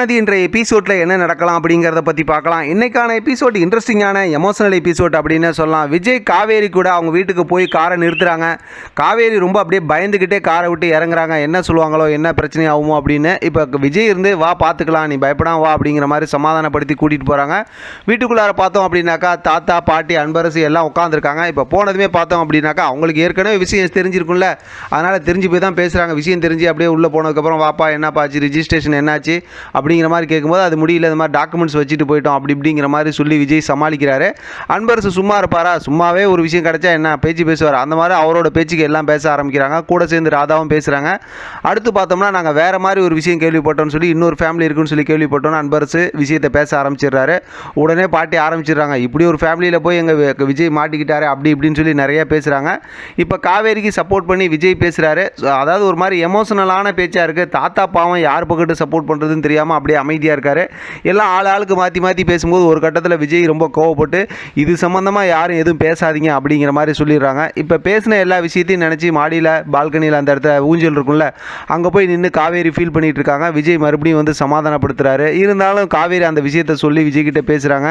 நதி என்ற எபிசோடில் என்ன நடக்கலாம் அப்படிங்கிறத பற்றி பார்க்கலாம். இன்னைக்கான எபிசோட் இன்ட்ரெஸ்டிங்கான எமோஷனல் எபிசோட் அப்படின்னு சொல்லலாம். விஜய் காவேரி கூட அவங்க வீட்டுக்கு போய் காரை நிறுத்துறாங்க. காவேரி ரொம்ப அப்படியே பயந்துக்கிட்டே காரை விட்டு இறங்குறாங்க. என்ன சொல்லுவாங்களோ என்ன பிரச்சனை ஆகுமோ அப்படின்னு. இப்போ விஜய் இருந்து வா பார்த்துக்கலாம் நீ பயப்படாம வா அப்படிங்கிற மாதிரி சமாதானப்படுத்தி கூட்டிகிட்டு போகிறாங்க வீட்டுக்குள்ளார பார்த்தோம் அப்படின்னாக்கா தாத்தா பாட்டி அன்பரசு எல்லாம் உட்காந்துருக்காங்க இப்போ போனதுமே பார்த்தோம் அப்படின்னாக்கா அவங்களுக்கு ஏற்கனவே விஷயம் தெரிஞ்சிருக்கும்ல. அதனால் தெரிஞ்சு போய் தான் பேசுகிறாங்க விஷயம் தெரிஞ்சு அப்படியே உள்ளே போனதுக்கப்புறம் வாப்பா என்னப்பாச்சு ரிஜிஸ்ட்ரேஷன் என்னாச்சு? அப்படிங்கிற மாதிரி கேட்கும்போது அது முடியல இந்த மாதிரி டாக்குமெண்ட்ஸ் வச்சுட்டு போயிட்டோம் அப்படி இப்படிங்கிற மாதிரி சொல்லி விஜய் சமாளிக்கிறாரு. அன்பரசு சும்மா இருப்பாரா? சும்மாவே ஒரு விஷயம் கிடைச்சா என்ன? பேச்சு பேசுவார்? அந்த மாதிரி அவரோட பேச்சுக்கு எல்லாம் பேச ஆரம்பிக்கிறாங்க. கூட சேர்ந்து ராதாவும் பேசுகிறாங்க அடுத்து பார்த்தோம்னா நாங்கள் வேறு மாதிரி ஒரு விஷயம் கேள்விப்பட்டோம்னு சொல்லி இன்னொரு ஃபேமிலி இருக்குன்னு சொல்லி கேள்விப்பட்டோம்னு அன்பரசு விஷயத்தை பேச ஆரம்பிச்சிடுறாரு. உடனே பாட்டி ஆரம்பிச்சிடுறாங்க. இப்படி ஒரு ஃபேமிலியில் போய் எங்கள் விஜய் மாட்டிக்கிட்டாரு அப்படி இப்படின்னு சொல்லி நிறையா பேசுகிறாங்க இப்போ காவேரிக்கு சப்போர்ட் பண்ணி விஜய் பேசுகிறாரு அதாவது ஒரு மாதிரி எமோஷனலான பேச்சாக இருக்குது தாத்தா பாவம் யார் பக்கத்து சப்போர்ட் பண்ணுறதுன்னு தெரியாமல் அப்படியே அமைதியாக இருக்கார். எல்லாம் ஆள் ஆளுக்கு மாற்றி மாற்றி பேசும்போது ஒரு கட்டத்தில் விஜய் ரொம்ப கோவப்பட்டு இது சம்மந்தமாக யாரும் எதுவும் பேசாதீங்க அப்படிங்கிற மாதிரி சொல்லிடுறாங்க. இப்போ பேசின எல்லா விஷயத்தையும் நினச்சி மாடியில் பால்கனியில் அந்த இடத்துல ஊஞ்சல் இருக்கும்ல அங்கே போய் நின்று காவேரி ஃபீல் பண்ணிகிட்டு இருக்காங்க. விஜய் மறுபடியும் வந்து சமாதானப்படுத்துறாரு. இருந்தாலும் காவேரி அந்த விஷயத்தை சொல்லி விஜய்கிட்ட பேசுகிறாங்க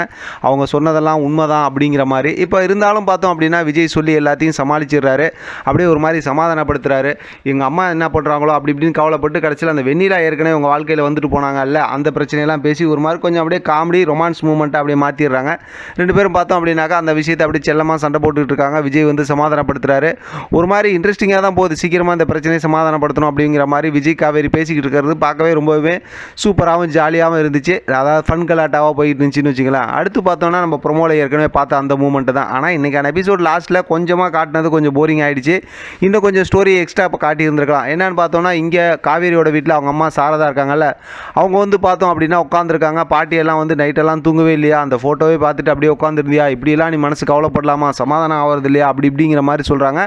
அவங்க சொன்னதெல்லாம் உண்மைதான் அப்படிங்கிற மாதிரி. இப்போ இருந்தாலும் பார்த்தோம் அப்படின்னா விஜய் சொல்லி எல்லாத்தையும் சமாளிச்சிடுறாரு. அப்படியே ஒரு மாதிரி சமாதானப்படுத்துகிறாரு எங்கள் அம்மா என்ன பண்ணுறாங்களோ அப்படி இப்படின்னு கவலைப்பட்டு கடைசியில் அந்த வெண்ணிலா ஏற்கனவே உங்கள் வாழ்க்கையில் வந்துட்டு போனாங்கல்ல அந்த பிரச்சனையெல்லாம் பேசி ஒரு மாதிரி கொஞ்சம் அப்படியே காமெடி ரொமான்ஸ் மூமெண்ட்டை அப்படியே மாற்றிடுறாங்க ரெண்டு பேரும் பார்த்தோம் அப்படின்னாக்கா அந்த விஷயத்தை அப்படியே செல்லமாக சண்டை போட்டுக்கிட்டு இருக்காங்க. விஜய் வந்து சமாதானப்படுத்துறாரு. ஒரு மாதிரி இன்ட்ரெஸ்டிங்காக தான் போகுது. சீக்கிரமாக இந்த பிரச்சனையை சமாதானப்படுத்தணும் அப்படிங்கிற மாதிரி விஜய் காவேரி பேசிக்கிட்டு இருக்கிறது பார்க்கவே ரொம்பவே சூப்பராகவும் ஜாலியாகவும் இருந்துச்சு. அதாவது ஃபன் கலாட்டாவாக போயிட்டு இருந்துச்சுன்னு வச்சுக்கலாம் அடுத்து பார்த்தோம்னா நம்ம ப்ரொமோவில் ஏற்கனவே பார்த்த அந்த மூமெண்ட்டு தான். ஆனால் இன்றைக்கான எபிசோட் லாஸ்ட்டில் கொஞ்சமாக காட்டினது கொஞ்சம் போரிங் ஆகிடுச்சு இன்னும் கொஞ்சம் ஸ்டோரி எக்ஸ்ட்ரா இப்போ காட்டியிருந்திருக்கலாம். என்னென்னு பார்த்தோம்னா இங்கே காவேரியோட வீட்டில் அவங்க அம்மா சாரதா இருக்காங்கல்ல அவங்க வந்து பார்த்தோம் அப்படின்னா உட்காந்துருக்காங்க பாட்டியெல்லாம் வந்து நைட்டெல்லாம் தூங்கவே இல்லையா? அந்த ஃபோட்டோவே பார்த்துட்டு அப்படியே உட்காந்துருந்தியா இப்படிலாம் நீ மனசு கவலைப்படலாமா? சமாதானம் ஆகிறது இல்லையா அப்படி இப்படிங்கிற மாதிரி சொல்கிறாங்க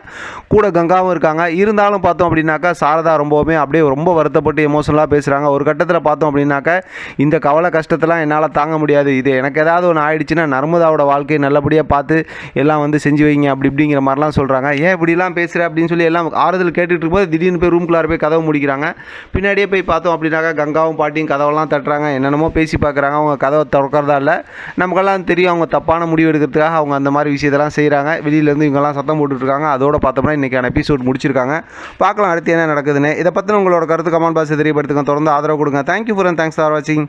கூட கங்காவும் இருக்காங்க. இருந்தாலும் பார்த்தோம் அப்படின்னாக்கா சாரதா ரொம்பவுமே அப்படியே ரொம்ப வருத்தப்பட்டு எமோஷனலாக பேசுகிறாங்க ஒரு கட்டத்தில் பார்த்தோம் அப்படின்னாக்கா இந்த கவலை கஷ்டத்தெல்லாம் என்னால் தாங்க முடியாது. இது எனக்கு ஏதாவது ஒன்று ஆயிடுச்சுன்னா நர்மதாவோட வாழ்க்கையை நல்லபடியாக பார்த்து எல்லாம் வந்து செஞ்சு வைங்க. அப்படி இப்படிங்கிற மாதிரிலாம் சொல்கிறாங்க ஏன் இப்படிலாம் பேசுகிற அப்படின்னு சொல்லி எல்லாம் ஆறுதல் கேட்டுட்டு இருக்கும்போது திடீர்னு போய் ரூம்குள்ளார போய் கதவை முடிக்கிறாங்க. பின்னாடியே போய் பார்த்தோம் அப்படின்னாக்கா கங்காவும் பாட்டியும் கதவெல்லாம் தட்டுறாங்க என்னென்னமோ பேசி பார்க்குறாங்க அவங்க கதவை திறக்கிறதா இல்லை. நமக்கெல்லாம் தெரியும் அவங்க தப்பான முடிவு எடுக்கிறதுக்காக அவங்க அந்த மாதிரி விஷயத்தெல்லாம் செய்கிறாங்க வெளியிலேருந்து இவங்கெல்லாம் சத்தம் போட்டுட்ருக்காங்க. அதோட பார்த்தோம்னா இன்றைக்கான எபிசோட் முடிச்சிருக்காங்க. பார்க்கலாம் அடுத்து என்ன நடக்குதுன்னு. இதை பற்றின உங்களோட கருத்து கமெண்ட் பாக்ஸ் தெரியப்படுத்துங்க. தொடர்ந்து ஆதரவு கொடுங்க. தேங்க்யூ ஃபார் தேங்க்ஸ் ஃபார் வாட்சிங்